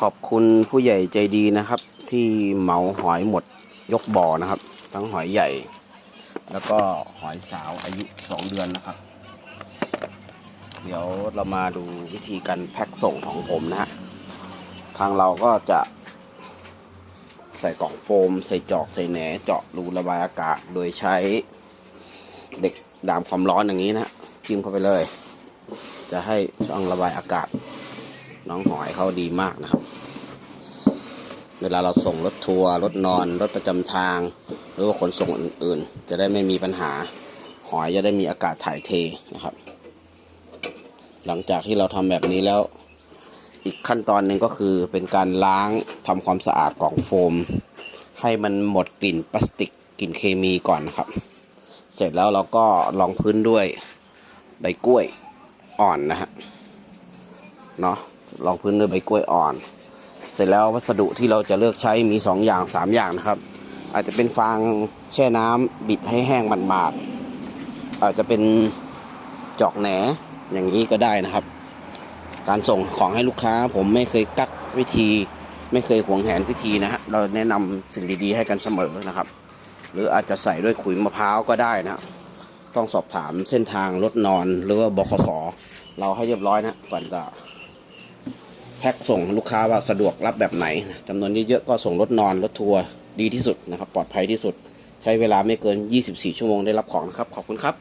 ขอบคุณผู้ใหญ่ใจดีนะครับ ที่เหมาหอยหมดยกบ่อนะครับ ทั้งหอยใหญ่ แล้วก็หอยสาวอายุสองเดือนนะครับ เดี๋ยวเรามาดูวิธีการแพ็คส่งของผมนะฮะทางเราก็จะใส่กล่องโฟม ใส่จอกใส่แหนเจาะรูระบายอากาศ โดยใช้เด็กดามความร้อนอย่างนี้นะฮะจิ้มเข้าไปเลย จะให้ช่องระบายอากาศ น้องหอยเขาดีมากนะครับ เวลาเราส่งรถทัวร์รถนอน รถประจำทาง หรือว่าขนส่งอื่น ๆ จะได้ไม่มีปัญหา หอยจะได้มีอากาศถ่ายเทนะครับ หลังจากที่เราทำแบบนี้แล้ว อีกขั้นตอนหนึ่งก็คือเป็นการล้างทำความสะอาดกล่องโฟม ให้มันหมดกลิ่นพลาสติกกลิ่นเคมีก่อนนะครับ เสร็จแล้วเราก็รองพื้นด้วยใบกล้วยอ่อนนะฮะเนาะ รองพื้นด้วยใบกล้วยอ่อน เสร็จแล้ววัสดุที่เราจะเลือกใช้มีสองอย่างสามอย่างนะครับ อาจจะเป็นฟางแช่น้ำบิดให้แห้งบาดๆอาจจะเป็นจอกแหนอย่างนี้ก็ได้นะครับ การส่งของให้ลูกค้าผมไม่เคยกักวิธี ไม่เคยหวงแหนวิธีนะฮะเราแนะนำสิ่งดีๆให้กันเสมอนะครับ หรืออาจจะใส่ด้วยขุยมะพร้าวก็ได้นะต้องสอบถามเส้นทางรถนอนหรือว่าบขสเราให้เรียบร้อยนะก่อนจะ แพ็คส่งลูกค้าว่าสะดวกรับแบบไหนจำนวนเยอะๆก็ส่งรถนอนรถทัวร์ดีที่สุดนะครับ ปลอดภัยที่สุด ใช้เวลาไม่เกิน 24 ชั่วโมงได้รับของนะครับ ขอบคุณครับ